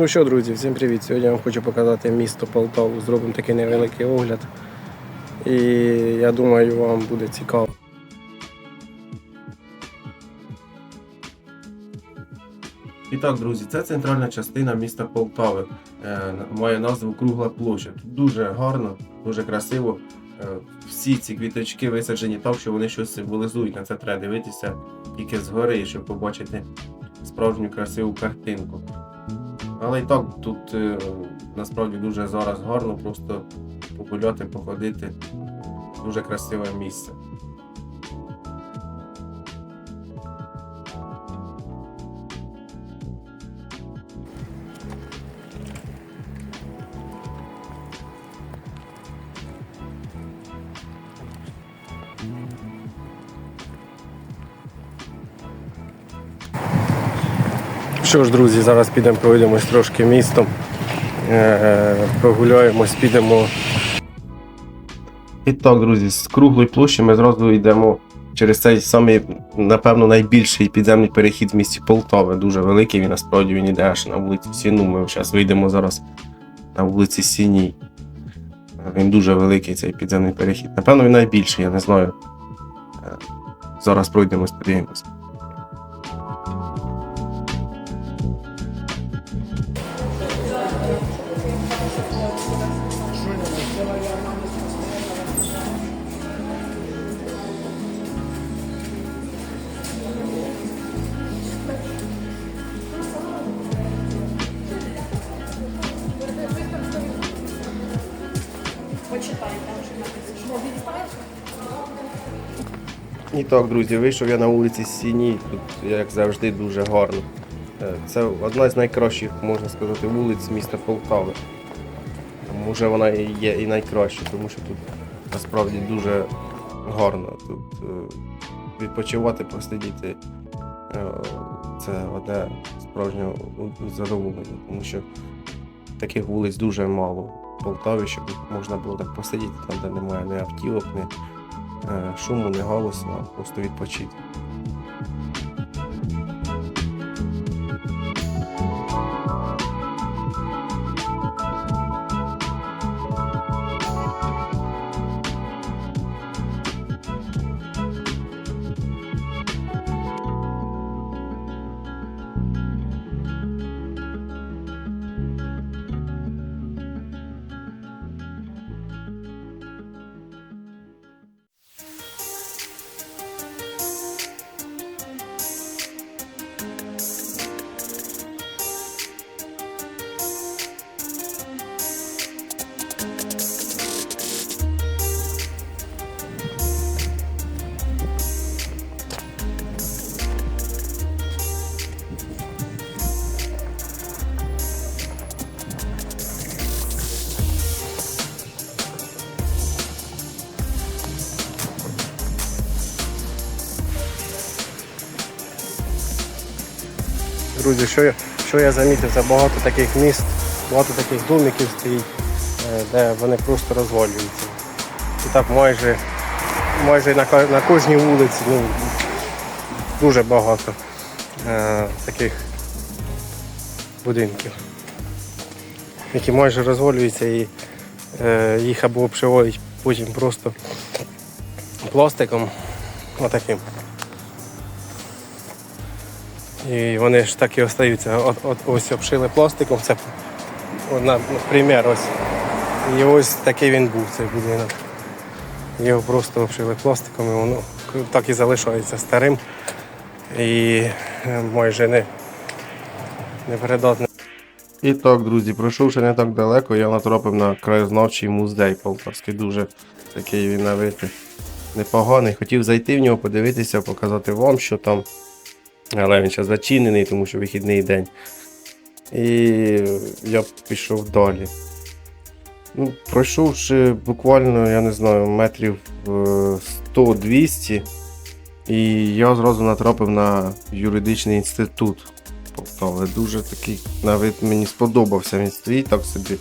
Ну що, друзі, всім привіт! Сьогодні я вам хочу показати місто Полтаву. Зробимо такий невеликий огляд. І я думаю, вам буде цікаво. І так, друзі, це центральна частина міста Полтави. Е, має назву Кругла площа. Тут дуже гарно, дуже красиво. Е, всі ці квіточки висаджені так, що вони щось символізують. На це треба дивитися тільки згори, щоб побачити справжню красиву картинку. Але і так тут е, насправді дуже зараз гарно, просто погуляти, походити. Дуже красиве місце. Що ж, друзі, зараз підемо пройдемось трошки містом. Е, Прогуляємось, підемо. І так, друзі, з круглої площі ми зразу йдемо через цей самий, напевно, найбільший підземний перехід в місті Полтави. Дуже великий, він насправді він йде аж на вулиці Сіну. Ми зараз вийдемо зараз на вулиці Сіній. Він дуже великий цей підземний перехід. Напевно, він найбільший, я не знаю. Е, Зараз пройдемось, подивимось. І так, друзі, вийшов я на вулиці Сіні. Тут, як завжди, дуже гарно. Е, Це одна з найкращих, можна сказати, вулиць міста Полтави. Може вона є і найкраща, тому що тут насправді дуже гарно. Тут е, відпочивати, посидіти е, це одне справжнє задоволення, тому що таких вулиць дуже мало в Полтаві, щоб можна було так посидіти, там, де немає ні автівок, ні е, шуму, не галасу, а просто відпочити. Друзі, що я, що я замітив, це багато таких міст, багато таких домиків стоїть, е, де вони просто розвалюються. І так майже, майже на, на кожній вулиці ну, дуже багато е, таких будинків, які майже розвалюються і е, їх або обшивають потім просто пластиком отаким. І вони ж так і остаються. От, от ось обшили пластиком. Це наприклад, ось. І ось такий він був цей будинок. Його просто обшили пластиком і воно так і залишається старим і е, майже не, непридатним. І так, друзі, пройшовши не так далеко, я натрапив на краєзнавчий музей полтавський. Дуже такий він навити непоганий. Хотів зайти в нього, подивитися, показати вам, що там. Але він ще зачинений, тому що вихідний день. І я пішов далі. Ну, пройшовши буквально, я не знаю, метрів е, 100-200, і я зразу натрапив на юридичний інститут Полтави. Дуже такий, навіть мені сподобався. Він стоїть так собі,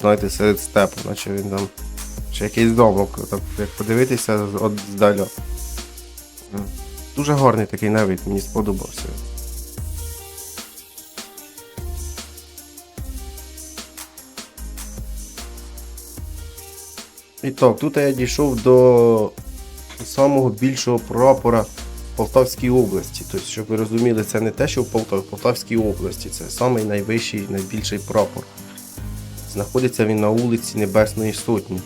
знаєте, серед степу, наче він там чи якийсь домок, так як подивитися от здаля. Дуже гарний такий навіть, мені сподобався. І так, тут я дійшов до самого більшого прапора Полтавській області. Тобто, щоб ви розуміли, це не те, що в Полтаві, в Полтавській області. Це самий найвищий, найбільший прапор. Знаходиться він на вулиці Небесної Сотні.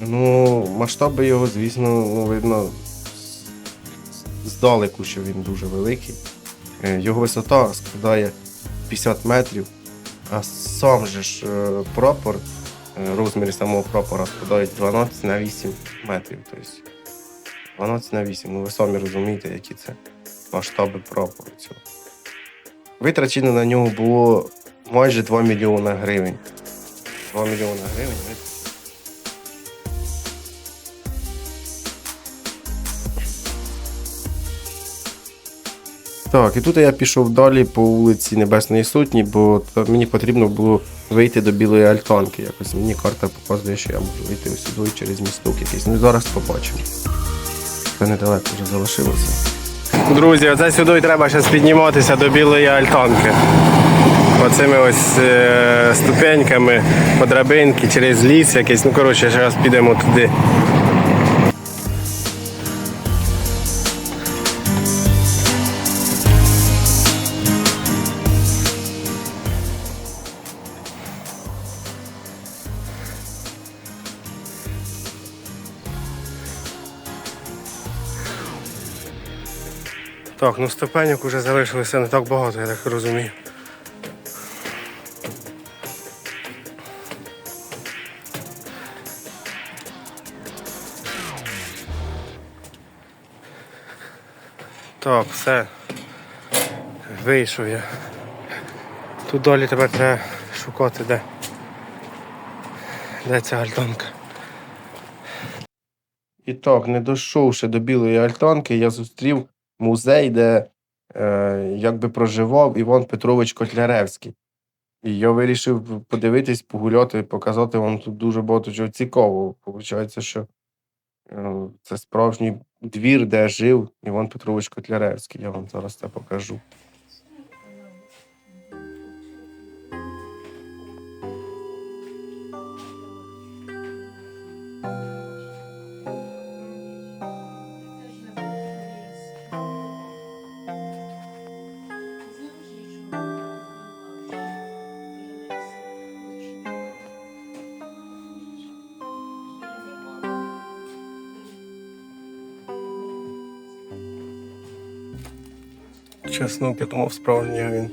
Ну, масштаби його, звісно, видно здалеку, що він дуже великий. Е, Його висота складає 50 метрів, а сам же ж е, прапор, е, розміри самого прапора складають 12 на 8 метрів. Тобто 12 на 8. Ну ви самі розумієте, які це масштаби прапору цього. Витрачено на нього було майже 2 мільйони гривень. 2 мільйони гривень. Так, і тут я пішов далі по вулиці Небесної Сотні, бо мені потрібно було вийти до білої альтанки. Якось мені карта показує, що я можу вийти сюди через місток якийсь. Ну зараз побачимо. Це недалеко вже залишилося. Друзі, оце сюди треба зараз підніматися до білої альтанки. Оцими ось е, ступеньками по драбинки, через ліс якийсь. Ну, коротше, зараз підемо туди. Так, ну ступеньок уже залишилося не так багато, я так розумію. Так, все. Вийшов я. Тут далі тепер треба шукати, де. Де ця альтанка. І так, не дійшовши до білої альтанки, я зустрів музей, де е, якби проживав Іван Петрович Котляревський. І я вирішив подивитись, погуляти, показати вам тут дуже багато чого цікавого. Получається, що е, це справжній двір, де жив Іван Петрович Котляревський. Я вам зараз це покажу. Чесно, подумав справжній він.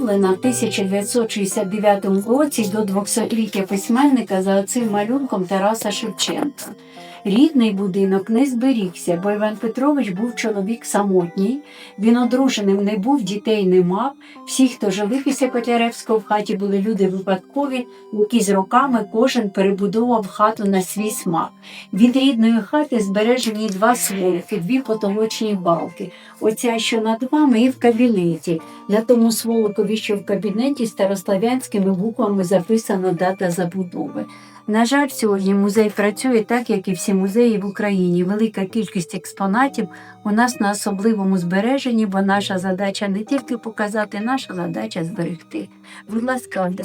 Встановлена в 1969 році до 200-ліття письменника за цим малюнком Тараса Шевченка. Рідний будинок не зберігся, бо Іван Петрович був чоловік самотній, він одруженим не був, дітей не мав. Всі, хто жили після Котляревського в хаті, були люди випадкові, які з роками кожен перебудовував хату на свій смак. Від рідної хати збережені два сволки, дві потолочні балки. Оця, що над вами, і в кабінеті. На тому сволокові, що в кабінеті старослав'янськими буквами записана дата забудови. На жаль, сьогодні музей працює так, як і всі музеї в Україні. Велика кількість експонатів у нас на особливому збереженні, бо наша задача не тільки показати, наша задача зберегти. Будь ласка, Ольга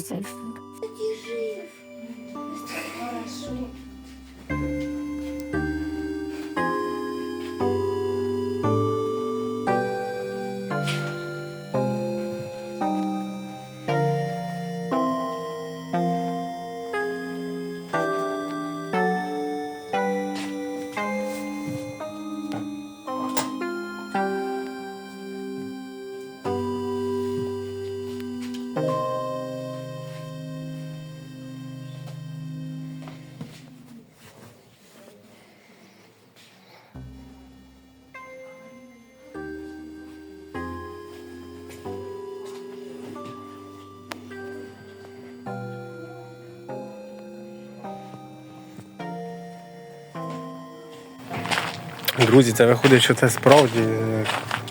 Друзі, це виходить, що це справді е,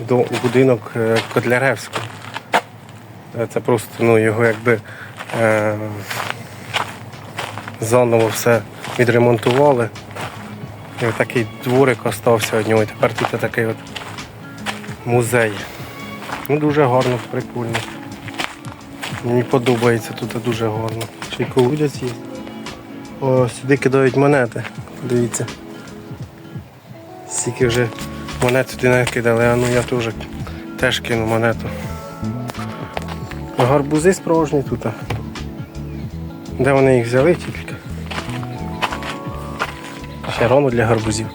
до- будинок е, Котляревського. Е, Це просто ну, його якби е, заново все відремонтували. І такий дворик остався від нього. І тепер тут такий от музей. Ну, дуже гарно, прикольно. Мені подобається тут дуже гарно. Ще й колодязь є. О, сюди кидають монети. Дивіться. Скільки вже монет сюди накидали, а ну я теж, теж кину монету. Гарбузи справжні тут. Де вони їх взяли тільки? Ще рано для гарбузів.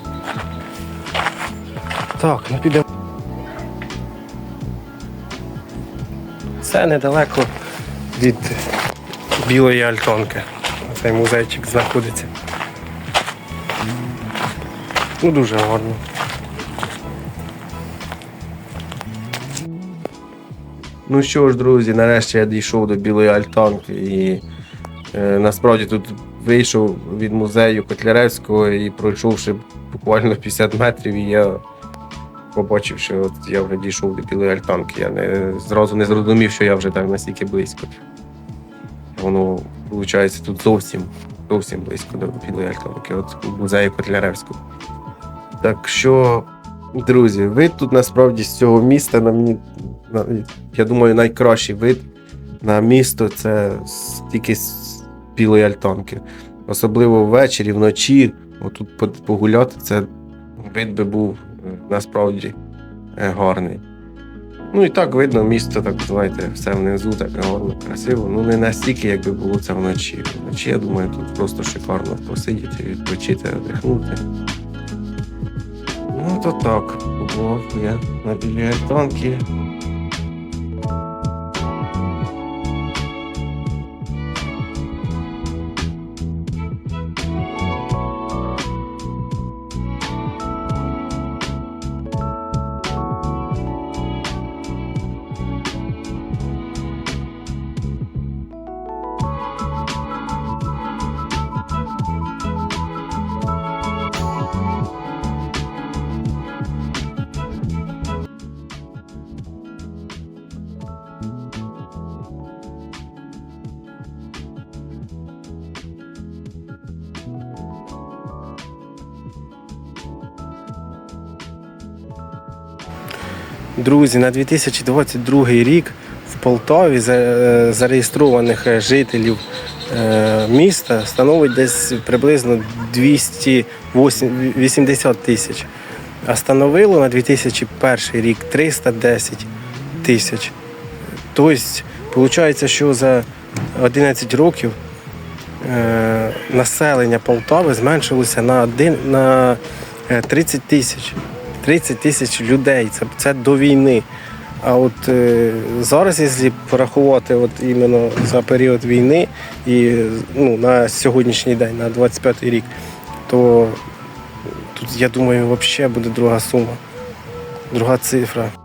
Так, ну підемо. Це недалеко від білої альтонки. Цей музейчик знаходиться. Ну дуже гарно. Ну що ж, друзі, нарешті я дійшов до білої альтанки і е, насправді тут вийшов від музею Котляревського і пройшовши буквально 50 метрів, і я побачив, що от я вже дійшов до білої альтанки. Я не, зразу не зрозумів, що я вже так настільки близько. Воно, виходить, тут зовсім, зовсім близько до білої альтанки, от музею Котляревського. Так що, друзі, вид тут насправді з цього міста на мені на- я думаю, найкращий вид на місто це тільки з білої альтанки. Особливо ввечері, вночі, отут погуляти, це вид би був е, насправді е, гарний. Ну і так видно, місто, так знаєте, все внизу, так гарно, красиво. Ну не настільки, якби було це вночі. Вночі, я думаю, тут просто шикарно посидіти, відпочити, віддихнути. То так, побував я на білій альтанці. Друзі, на 2022 рік в Полтаві е, зареєстрованих е, жителів е, міста становить десь приблизно 280 тисяч. А становило на 2001 рік 310 тисяч. Тобто, виходить, що за 11 років населення Полтави зменшилося на, один, на е, 30 тисяч. 30 тисяч людей. Це, це до війни. А от е, зараз, якщо порахувати от іменно за період війни і ну, на сьогоднішній день, на 25 рік, то тут, я думаю, взагалі буде друга сума, друга цифра.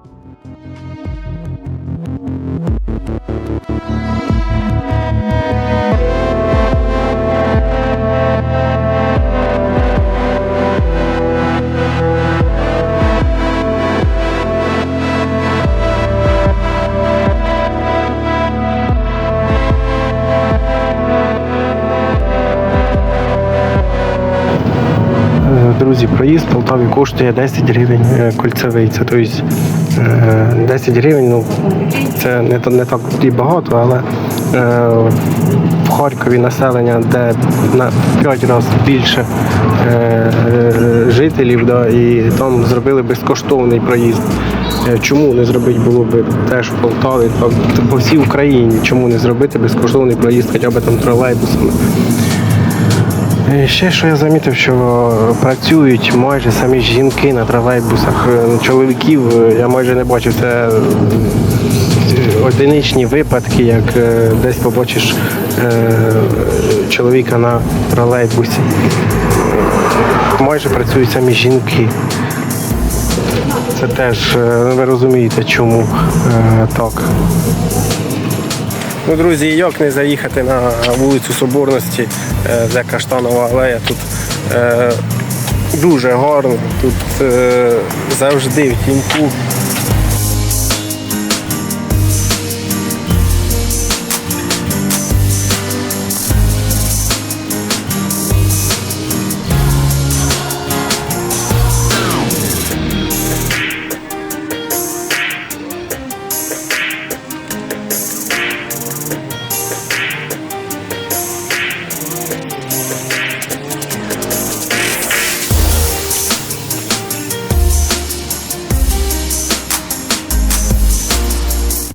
Проїзд в Полтаві коштує 10 гривень е, кольцевий. Це тобто е, 10 гривень, ну це не, не так і багато, але е, в Харкові населення, де на 5 разів більше е, е, жителів, да, і там зробили безкоштовний проїзд. Е, Чому не зробити було б теж в Полтаві, по, по всій Україні, чому не зробити безкоштовний проїзд хоча б там тролейбусами? Ще що я замітив, що працюють майже самі жінки на тролейбусах. Е, Чоловіків я майже не бачив. Це е, одиничні випадки, як е, десь побачиш чоловіка на тролейбусі. Майже працюють самі жінки. Це теж ви розумієте, чому так. Ну, друзі, як не заїхати на вулицю Соборності, е, де Каштанова алея. Тут е, дуже гарно, тут е, завжди в тіньку